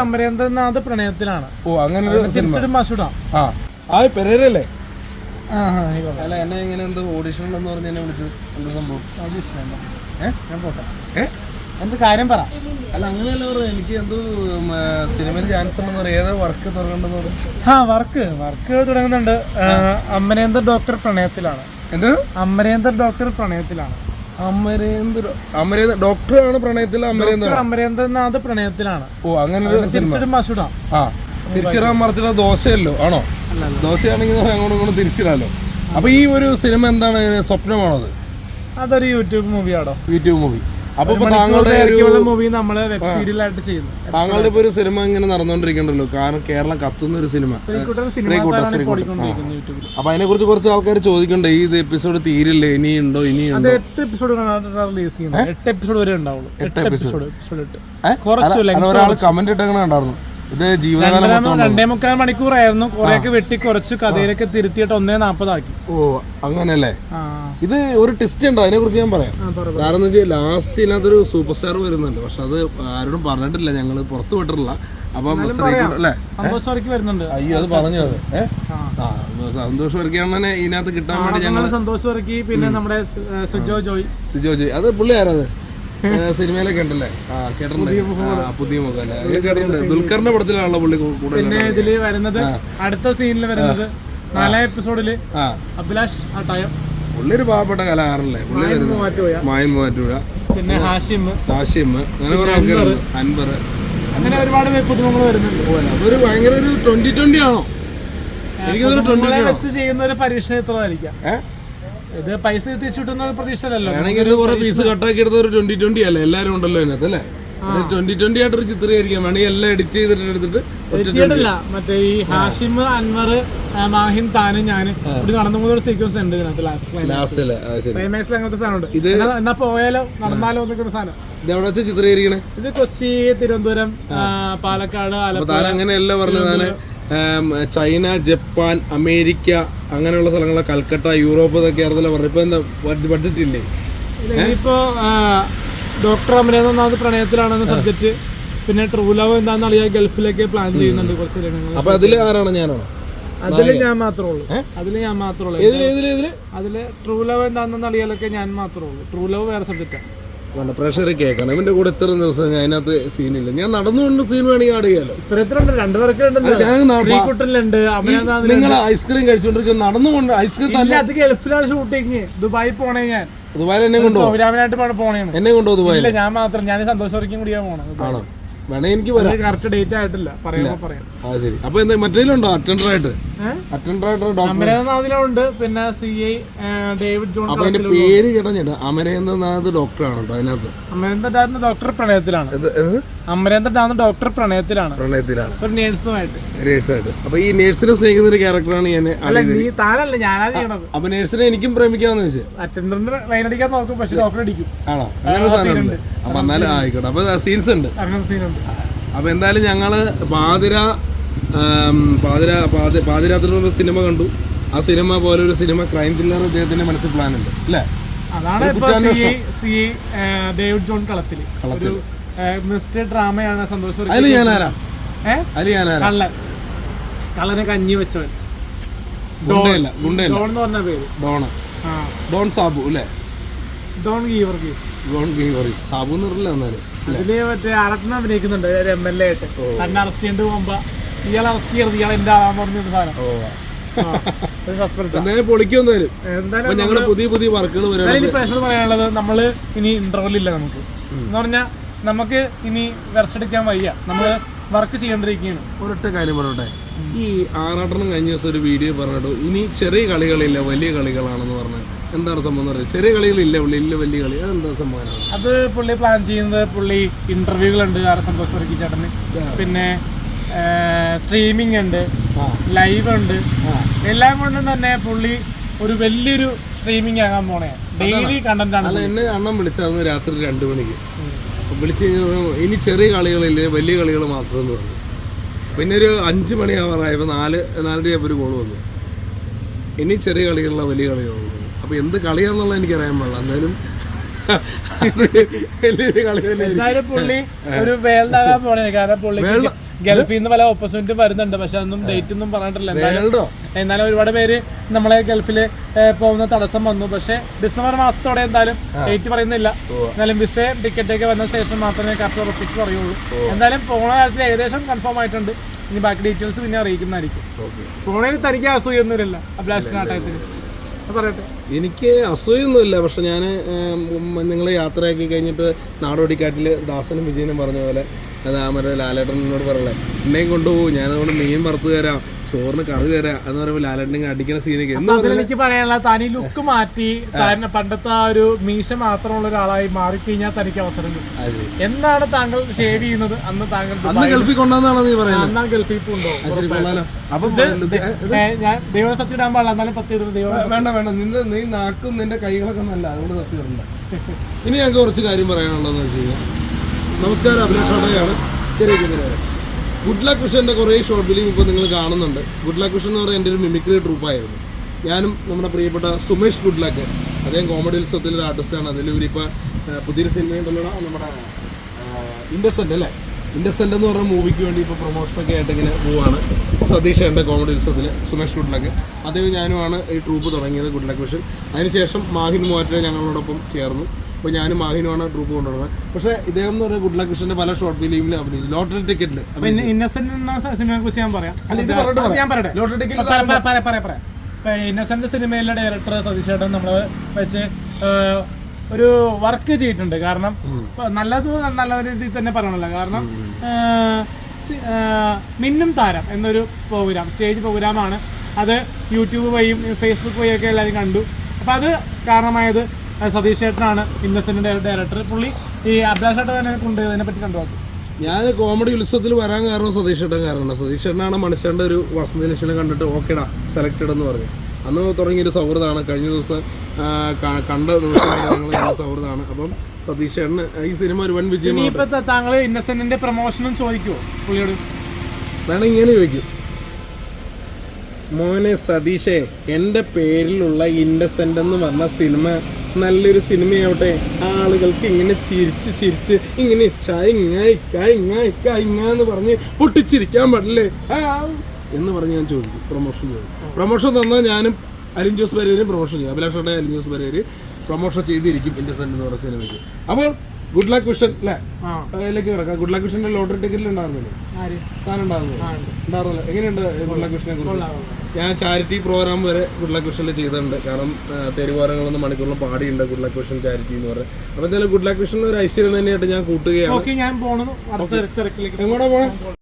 അമരേന്ദ്രനാഥ് പ്രണയത്തിലാണ്. ഓ അങ്ങനെ ഒരു സിനിമ. തിരിച്ചിടും മസൂടാ ആ ആ പെരേരല്ലേ? ആ ആ ആയിക്കോട്ടെ. അല്ല എന്നെ ഇങ്ങനെ എന്തോ ഓഡിഷൻ ഉണ്ടെന്ന് പറഞ്ഞ് എന്നെ വിളിച്ചത് എന്താ സംഭവം. അത് ഇഷ്ടമല്ല. ഏ? ഞാൻ പോട്ടെ. ഏ? എന്ത് കാര്യം പറ. അല്ല അങ്ങനെയല്ല പറഞ്ഞു എനിക്ക് എന്തോ ഉം, ആ, സിനിമയിൽ ചാൻസ് ഉണ്ടെന്ന് പറയും. ഏതാ വർക്ക് തുടങ്ങണ്ടെന്ന് പറഞ്ഞു ആ വർക്ക് വർക്ക് തുടങ്ങുന്നുണ്ട്. ആ, അമരേന്ദ്ര ഡോക്ടർ പ്രണയത്തിലാണ്. എന്ത്? അമരേന്ദ്ര ഡോക്ടർ പ്രണയത്തിലാണ്. അമരേന്ദ്ര അമരേന്ദ്ര ഡോക്ടറാണ് പ്രണയത്തിൽ അമരേന്ദ്ര. അമരേന്ദ്രനാഥ് പ്രണയത്തിലാണ്. ഓ അങ്ങനെ ഒരു സിനിമ. മസൂടാ ആ തിരിച്ചിടാൻ മറിച്ചിട ദോശയല്ലോ ആണോ? ദോശയാണെങ്കിൽ അങ്ങോട്ടും ഇങ്ങോട്ടും തിരിച്ചിടാലോ. അപ്പൊ ഈ ഒരു സിനിമ എന്താണ് സ്വപ്നമാണോ അത്? അതൊരു യൂട്യൂബ് മൂവിയാണോ യൂട്യൂബ് മൂവി. അപ്പൊ ഇപ്പൊ താങ്കളുടെ ഒരു മൂവി നമ്മൾ വെബ് ചെയ്യുന്നു. താങ്കളുടെ ഇപ്പൊ ഒരു സിനിമ ഇങ്ങനെ നടന്നുകൊണ്ടിരിക്കണ്ടല്ലോ കാരണം കേരളം കത്തുന്ന ഒരു സിനിമ. ശ്രീകൂട്ട ശ്രീകുട്ട അപ്പൊ അതിനെ കുറിച്ച് കുറച്ച് ആൾക്കാർ ചോദിക്കണ്ടേ ഈ എപ്പിസോഡ് തീരില്ലേ? ഇനിയുണ്ടോ? ഉണ്ടോ ഇനിയുണ്ടോ എട്ട് എപ്പിസോഡ് റിലീസ് ചെയ്യുന്നത്. എട്ട് എപ്പിസോഡ് വരെ ഉണ്ടാവുള്ളൂ. എട്ട് എപ്പിസോഡ് ഒരാൾ കമന്റ് ഇട്ടങ്ങനെ ഉണ്ടായിരുന്നു ഇത് ജീവിതകാലം രണ്ടേ മുക്കാൽ മണിക്കൂറായിരുന്നു. കുറെയൊക്കെ വെട്ടി കുറച്ച് കഥയിലൊക്കെ തിരുത്തിയിട്ട് ഒന്നേ നാപ്പതാക്കി. ഓ അങ്ങനല്ലേ? ഇത് ഒരു ടെസ്റ്റ് ഉണ്ട്? അതിനെ കുറിച്ച് ഞാൻ പറയാം. കാരണം എന്ന് വെച്ചാൽ ലാസ്റ്റ് ഇതിനകത്തൊരു സൂപ്പർ സ്റ്റാർ വരുന്നുണ്ട്. പക്ഷെ അത് ആരോടും പറഞ്ഞിട്ടില്ല. ഞങ്ങൾ പുറത്തു വിട്ടിട്ടില്ല. അപ്പം അല്ലേ? വരുന്നുണ്ട്. അയ്യോ അത് പറഞ്ഞു അത്. സന്തോഷ് വർക്കാണ് ഇതിനകത്ത് കിട്ടാൻ വേണ്ടി ഞങ്ങൾ സന്തോഷ് വരയ്ക്ക് പിന്നെ നമ്മുടെ സുജോ ജോയ്. സുജോ ജോയ്. അത് പുള്ളി ആരത്? സിനിമയിലൊക്കെ ഉണ്ടല്ലേ? ആ കേട്ടിട്ടുണ്ട്. പുതിയ മുഖം. അല്ലേ? കേട്ടിട്ടുണ്ട്. ദുൽഖറിന്റെ പടത്തിലാണല്ലോ പുള്ളി കൂടുതൽ പിന്നെ ഇതിൽ വരുന്നത് അടുത്ത സീനിൽ വരുന്നത് നാലാം എപ്പിസോഡിൽ ആ. ടയം. പുള്ളി ഒരു പാവപ്പെട്ട കലാകാരനല്ലേ? പുള്ളി വരുന്നത് മായം മൂവാറ്റുപുഴ. പിന്നെ ഹാഷിം. ഹാഷിം. അങ്ങനെ കുറെ ആൾക്കാരുണ്ട്. അൻവർ. അങ്ങനെ ഒരുപാട് പുതുമുഖങ്ങൾ വരുന്നുണ്ട്. അതൊരു ഭയങ്കര ഒരു ട്വന്റി ട്വന്റി ആണോ? എനിക്ക് ട്വന്റി ചെയ്യുന്ന ഒരു പരീക്ഷണത്തിലായിരിക്കാം ഏഹ് ഇത് പൈസ തിരിച്ചു കിട്ടുന്ന ഒരു പ്രതീക്ഷയല്ലല്ലോ വേണമെങ്കിൽ ഒരു കുറെ പീസ് കട്ടാക്കി എടുത്ത ഒരു ട്വന്റി ട്വന്റി അല്ലേ? എല്ലാവരും ഉണ്ടല്ലോ അതിനകത്ത് അല്ലേ? ട്വന്റി ട്വന്റി ആയിട്ടൊരു ചിത്രീകരിക്കാം വേണമെങ്കിൽ എല്ലാം എഡിറ്റ് ചെയ്തിട്ട് എടുത്തിട്ട് മറ്റേ ഈ ഹാഷിം അൻവർ മാഹിം മാഹിൻ താനും ഞാനും ഇവിടെ നടന്നു പോകുന്ന ഒരു സീക്വൻസ് ഉണ്ട് ഇതിനകത്ത് ലാസ്റ്റ് ക്ലൈമാക്സിൽ അങ്ങനത്തെ സാധനമുണ്ട് ഇത് എന്നാ പോയാലോ? നടന്നാലോ എന്നൊക്കെ ഒരു സാധനം. ഇത് എവിടെ വെച്ച് ചിത്രീകരിക്കണേ? ഇത് കൊച്ചി തിരുവനന്തപുരം പാലക്കാട് ആലപ്പുഴ അങ്ങനെ എല്ലാം പറഞ്ഞു ചൈന ജപ്പാൻ അമേരിക്ക അങ്ങനെയുള്ള സ്ഥലങ്ങളെ കൽക്കട്ട യൂറോപ്പ് ഇതൊക്കെ ആയിരുന്നല്ലോ പറഞ്ഞു ഇപ്പൊ എന്താ ബഡ്ജറ്റ് ഇപ്പോ ഡോക്ടർ അമരേന്ദ്രനാഥ് പ്രണയത്തിലാണെന്ന സബ്ജക്ട് പിന്നെ ട്രൂ ലവ് എന്താണെന്ന് അറിയാൻ ഗൾഫിലേക്ക് പ്ലാൻ ചെയ്യുന്നുണ്ട് കുറച്ച് രംഗങ്ങൾ അപ്പൊ അതിൽ ആരാണ് ഞാനാണോ അതിൽ ഞാൻ മാത്രമേ ഉള്ളൂ. അതിൽ ഞാൻ മാത്രമേ ഉള്ളൂ. അതിൽ ട്രൂ ലവ് എന്താണെന്ന് അറിയാലൊക്കെ ഞാൻ മാത്രമേ ഉള്ളൂ. ട്രൂ ലവ് വേറെ സബ്ജക്റ്റാണ് വേണ്ട പ്രഷർ കേൾക്കണം. ഇവന്റെ കൂടെ ഇത്ര ദിവസം ഞാൻ അതിനകത്ത് സീനില്ല ഞാൻ നടന്നുകൊണ്ട് സീൻ വേണമെങ്കിൽ ആഡ് ചെയ്യാലോ? ഞാൻ നിങ്ങൾ ഐസ്ക്രീം കഴിച്ചോണ്ടിരിക്കും നടന്നുകൊണ്ട് ഐസ്ക്രീം ഇല്ല അത് ഗൾഫിലാണ് ഷൂട്ടിങ്. ദുബായി പോണേ ഞാൻ. ദുബായിൽ എന്നെ കൊണ്ടുപോകും പ്രോഗ്രാമിനായിട്ട് പോണേണ് എന്നെ കൊണ്ടോ ദുബായിൽ? ഞാൻ മാത്രം. ഞാൻ സന്തോഷവർക്കും കൂടിയാ പോണത് ആണോ? വേണമെങ്കിൽ എനിക്ക് വരാം. കറക്റ്റ് ഡേറ്റ് ആയിട്ടില്ല. പറയാം പറയാം. ആ ശരി. അപ്പൊ എന്താ മറ്റേലുണ്ടോ അറ്റൻഡർ ആയിട്ട്? അമരനാഥിലുണ്ട്. പിന്നെ സി ഐ ഡേവിഡ് ജോൺ അപ്പൊ അതിന്റെ പേര് കേട്ടോ അമരേന്ദ്രനാഥ് ഡോക്ടറാണ് കേട്ടോ അതിനകത്ത്. അമരേന്ദ്രനാഥ് ഡോക്ടർ പ്രണയത്തിലാണ്. അമരേന്ദ്രനാഥ് ഡോക്ടർ പ്രണയത്തിലാണ്. പ്രണയത്തിലാണ്. ഒരു നേഴ്സുമായിട്ട്. നേഴ്സായിട്ട്. അപ്പൊ ഈ നേഴ്സിനെ സ്നേഹിക്കുന്ന ഒരു ക്യാരക്ടറാണ് ഞാൻ താനല്ല ഞാനാ ചെയ്യണത്. അപ്പൊ നേഴ്സിനെ എനിക്കും പ്രേമിക്കാന്ന് വെച്ച്. അറ്റൻഡറിന് ലൈൻ അടിക്കാൻ നോക്കും പക്ഷെ ഡോക്ടർ അടിക്കും. ആണോ? അങ്ങനെ അപ്പൊ എന്നാലും ആയിക്കോട്ടെ. അപ്പൊ സീൻസ് ഉണ്ട്. അങ്ങനെ സീനുണ്ട് അപ്പൊ എന്തായാലും ഞങ്ങൾ പാതിര പാതിര പാതി- പാതിരാത്രി എന്ന സിനിമ കണ്ടു. ആ സിനിമ പോലെ ഒരു സിനിമ ക്രൈം ത്രില്ലർ അദ്ദേഹത്തിന്റെ മനസ്സിൽ പ്ലാൻ ഉണ്ട്. അല്ലേ? അതാണ് ഇപ്പൊ സി ഡേവിഡ് ജോൺ കളത്തിൽ ഒരു മിസ്റ്റർ ഡ്രാമയാണ് സന്തോഷ് അതിൽ കള്ളൻ. കള്ളനെ കഞ്ഞി വെച്ചവൻ. ഡോൺ. എന്ന് പറഞ്ഞ പേര്. ഡോൺ. സാബു അല്ലേ? ഡോൺ ഡോൺ ഗീവറീസ് സാബു എന്ന് പറഞ്ഞില്ല എന്നാലും അതിൽ മറ്റേ അറട്ടിന് അഭിനയിക്കുന്നുണ്ട് ഒരു എം എൽ എ ആയിട്ട്. തന്നെ അറസ്റ്റ് ചെയ്യേണ്ടി പോകുമ്പോ ഇയാൾ അറസ്റ്റ് ചെയ്യരുത് ഇയാൾ എന്റെ ആളാന്ന് പറഞ്ഞൊരു സാധനം. ഒരു സസ്പെൻസ് എന്തായാലും ഞങ്ങളുടെ പുതിയ പുതിയ വർക്കുകൾ വരാൻ ഇനി പ്രശ്നം പറയാനുള്ളത് നമ്മൾ ഇനി ഇന്റർവെൽ ഇല്ല നമുക്ക്. എന്ന് പറഞ്ഞാ നമുക്ക് ഇനി വെറച്ചെടുക്കാൻ വയ്യ. നമ്മൾ വർക്ക് ചെയ്യേണ്ടിരിക്കുകയാണ് ഒരൊറ്റ കാര്യം പറയട്ടെ. ഈ ആറാട്ടണം കഴിഞ്ഞ ദിവസം ഒരു വീഡിയോ പറഞ്ഞിട്ട് ഇനി ചെറിയ കളികളില്ല വലിയ കളികളാണെന്ന് പറഞ്ഞത് എന്താണ് സംഭവം പറയുന്നത് ചെറിയ കളികളില്ല പുള്ളി ഇല്ല വലിയ കളി. അതെന്താ സംഭവം അത് പുള്ളി പ്ലാൻ ചെയ്യുന്നത് പുള്ളി ഇന്റർവ്യൂകളുണ്ട് ആറ് സന്തോഷ് വർക്കി ചേട്ടന്. പിന്നെ സ്ട്രീമിംഗ് ഉണ്ട് ലൈവ് ഉണ്ട്. എല്ലാം കൊണ്ടും തന്നെ പുള്ളി ഒരു വലിയൊരു സ്ട്രീമിംഗ് ആകാൻ പോണേ. ഡെയിലി കണ്ടന്റ് ആണ് എന്നെ അണ്ണം വിളിച്ചത് രാത്രി രണ്ട് മണിക്ക്. വിളിച്ചു ഇനി ചെറിയ കളികളില്ല വലിയ കളികൾ മാത്രം എന്ന് പറഞ്ഞു. പിന്നെ ഒരു അഞ്ച് മണിയാവാറായപ്പോൾ നാല് നാലര ഒരു കോൾ വന്നു. ഇനി ചെറിയ കളികളില്ല വലിയ കളികളുള്ളത് അപ്പൊ എന്ത് കളിയാന്നുള്ളത് എനിക്കറിയാൻ പാടില്ല. എന്നാലും വലിയൊരു കളി തന്നെ പുള്ളി ഒരു വേൾഡ് ആകാൻ പോണേ. കാരണം പുള്ളിക്ക് ഗൾഫിൽ നിന്ന് പല ഓപ്പർച്യൂണിറ്റി വരുന്നുണ്ട്. പക്ഷെ അതൊന്നും ഡേറ്റ് ഒന്നും പറഞ്ഞിട്ടില്ല. എന്നാലും ഒരുപാട് പേര് നമ്മളെ ഗൾഫിൽ പോകുന്ന തടസ്സം വന്നു. പക്ഷെ ഡിസംബർ മാസത്തോടെ എന്തായാലും ഡേറ്റ് പറയുന്നില്ല. എന്നാലും വിസയും ടിക്കറ്റ് ഒക്കെ വന്ന ശേഷം മാത്രമേ കറക്റ്റ് ഉറപ്പിച്ച് പറയുള്ളൂ. എന്തായാലും പോണ കാര്യത്തിൽ ഏകദേശം കൺഫേം ആയിട്ടുണ്ട്. ഇനി ബാക്കി ഡീറ്റെയിൽസ് പിന്നെ അറിയിക്കുന്നതായിരിക്കും. പോണേന് തനിക്ക് അസൂയൊന്നുമില്ല അഭിലാഷ് നാട്ടകത്തിന്. പറയട്ടെ. എനിക്ക് അസൂയൊന്നുമില്ല. പക്ഷെ ഞാൻ നിങ്ങൾ യാത്രയാക്കി കഴിഞ്ഞിട്ട് നാടോടിക്കാട്ടിൽ ദാസനും വിജയനും പറഞ്ഞ പോലെ അത് മറ്റേ ലാലേട്ടനോട് പറയല്ലേ എന്നെയും കൊണ്ടുപോകും ഞാനതുകൊണ്ട് മീൻ വറുത്ത് തരാം ചോറിന് കറി തരാം എന്ന് പറയുമ്പോൾ ലാലേട്ടനെ അടിക്കുന്ന സീനൊക്കെ എനിക്ക് പറയാനുള്ള തനി ലുക്ക് മാറ്റി പണ്ടത്തെ ആ ഒരു മീശ മാത്രമുള്ള ഒരാളായി മാറിക്കഴിഞ്ഞാൽ തനിക്ക് അവസരം. എന്നാണ് താങ്കൾ ഷേവ് ചെയ്യുന്നത്? അന്ന് താങ്കൾ ഗൾഫിൽ കൊണ്ടുവന്നാണോ നീ പറയുന്നത്? അന്നാ ഗൾഫിൽ ഉണ്ടോ? ഞാൻ ദൈവം സത്യം ഇടാൻ പാടില്ല എന്നാലും സത്യം ഇടുന്നത് ദൈവം വേണ്ട വേണ്ട. നിന്റെ നീ നാക്കും നിന്റെ കൈകളൊക്കെ നല്ല അതുകൊണ്ട് സത്യം ഇടണ്ട. ഇനി ഞങ്ങൾക്ക് കുറച്ച് കാര്യം പറയാനുള്ളതെന്ന് വെച്ച് കഴിഞ്ഞാൽ നമസ്കാരം അഭിലാഷോടെയാണ് ഗുഡ് ലക്ക് കൃഷ്ണന്റെ കുറേ ഷോർട്ട് ഫിലിം ഇപ്പോൾ നിങ്ങൾ കാണുന്നുണ്ട്. ഗുഡ് ലക്ക് കൃഷ്ണൻ എന്ന് പറയുന്നത് എന്റെ ഒരു മിമിക്രി ട്രൂപ്പായിരുന്നു ഞാനും നമ്മുടെ പ്രിയപ്പെട്ട സുമേഷ് ഗുഡ് ലക്ക്. അദ്ദേഹം കോമഡി ഉത്സവത്തിൽ ഒരു ആർട്ടിസ്റ്റാണ് അതിൽ ഇപ്പോൾ പുതിയൊരു സിനിമയുണ്ടല്ലോ നമ്മുടെ ഇൻഡസെന്റ് അല്ലേ? ഇൻഡസെന്റ് എന്ന് പറഞ്ഞ മൂവിക്ക് വേണ്ടി ഇപ്പോൾ പ്രൊമോഷനൊക്കെ ആയിട്ട് ഇങ്ങനെ പോവാണ്. സതീഷ് എന്റെ കോമഡി ഉത്സവത്തിൽ സുമേഷ് ഗുഡ്ലക്ക് അദ്ദേഹം ഞാനുമാണ് ഈ ട്രൂപ്പ് തുടങ്ങിയത് ഗുഡ് ഗുഡ്ലക്ക് വിഷൻ അതിനുശേഷം മാഹിൻ മൂവാറ്റ ഞങ്ങളോടൊപ്പം ചേർന്നു. അപ്പോൾ ഞാനും മാഹിനുമാണ് ഗ്രൂപ്പ് കൊണ്ടുവരുന്നത്. പക്ഷേ ഇദ്ദേഹം എന്ന് പറയുന്നത് ഗുഡ്ലക്ക് കൃഷ്ണന്റെ പല ഷോർട്ട് ഫിലിമിലും അഭിനയിച്ചു. ലോട്ടറി ടിക്കറ്റിൽ ഇന്നസെന്റ് എന്ന സിനിമയെ കുറിച്ച് ഞാൻ പറയാം. അല്ല, ഇത് ഞാൻ പറയട്ടെ. Lottery ticket. ഇപ്പൊ ഇന്നസെന്റ് സിനിമയിലെ ഡയറക്ടർ സതീശേട്ടൻ നമ്മൾ വെച്ച് ഒരു വർക്ക് ചെയ്തിട്ടുണ്ട്. കാരണം നല്ലത് നല്ല രീതിയിൽ തന്നെ പറയണല്ലോ. കാരണം മിന്നും താരം എന്നൊരു പ്രോഗ്രാം സ്റ്റേജ് പ്രോഗ്രാമാണ് അത് യൂട്യൂബ് വഴിയും ഫേസ്ബുക്ക് വഴിയൊക്കെ എല്ലാവരും കണ്ടു. അപ്പൊ അത് കാരണമായത് സതീഷ് ചേട്ടനാണ് ഇന്നസെന്റിന്റെ ഡയറക്ടർ പുള്ളി ഈ അഭിലാഷ് ചേട്ടൻ തന്നെ കൊണ്ട്? കണ്ടുപോകും ഞാൻ കോമഡി ഉത്സവത്തിൽ വരാൻ കാരണം സതീഷ് ഏട്ടൻ കാരണമാണ്. സതീഷ് ഏട്ടനാണ് മനുഷ്യന്റെ ഒരു വസന്ത ലക്ഷ്യം കണ്ടിട്ട് ഓക്കേടാ സെലക്റ്റഡ് എന്ന് പറഞ്ഞു. അന്ന് തുടങ്ങിയൊരു സൗഹൃദമാണ്. കഴിഞ്ഞ ദിവസം കണ്ട ദിവസം ഞങ്ങൾ സൗഹൃദമാണ്. അപ്പം സതീഷ് ഏട്ടന് ഈ സിനിമ ഒരു വൻ വിജയം താങ്കൾ ഇന്നസെന്റിന്റെ പ്രൊമോഷനും ചോദിക്കുമോ പുള്ളിയോട്? വേണം ഇങ്ങനെ ചോദിക്കും. മോനെ സതീഷേ എന്റെ പേരിലുള്ള ഇൻഡസെന്റ് എന്ന് പറഞ്ഞ സിനിമ നല്ലൊരു സിനിമയാവട്ടെ. ആളുകൾക്ക് ഇങ്ങനെ ചിരിച്ച് ചിരിച്ച് ഇങ്ങനെ ഇഷ, ഇങ്ങ, പറഞ്ഞ് പൊട്ടിച്ചിരിക്കാൻ പാടില്ലേ? എന്ന് പറഞ്ഞ് ഞാൻ ചോദിക്കും. പ്രൊമോഷൻ ചോദിക്കും. പ്രൊമോഷൻ തന്നാൽ ഞാനും അലിൻ ജോസ് പരേരും പ്രൊമോഷൻ ചെയ്യും. അഭിലാഷ് അലിൻ ജോസ് പരേര് പ്രൊമോഷൻ ചെയ്തിരിക്കും ഇൻഡസെന്റ് എന്ന് പറയുന്ന സിനിമയ്ക്ക്. അപ്പോൾ ഗുഡ് ലക്ക് വിഷൻ അല്ലേ അതിലേക്ക് കിടക്കാം. ഗുഡ് ലക്ക് വിഷന്റെ ലോട്ടറി ടിക്കറ്റിൽ ഉണ്ടായിരുന്നില്ലേ? എങ്ങനെയുണ്ട് ഗുഡ് ലക്ക് വിഷനെ കുറിച്ച്? ഞാൻ ചാരിറ്റി പ്രോഗ്രാം വരെ ഗുഡ് ലക്ക് വിഷനിൽ ചെയ്തിട്ടുണ്ട്. കാരണം തെരുവോരങ്ങളൊന്നും മണിക്കൂറിൽ പാടിയുണ്ട് ഗുഡ് ലക്ക് വിഷൻ ചാരിറ്റി എന്ന് പറഞ്ഞത് അപ്പൊ എന്തായാലും ഗുഡ് ലക്ക് വിഷനിൽ ഒരു ഐശ്വര്യം തന്നെയായിട്ട് ഞാൻ കൂട്ടുകയാണ്. എങ്ങോട്ടാ പോണേ?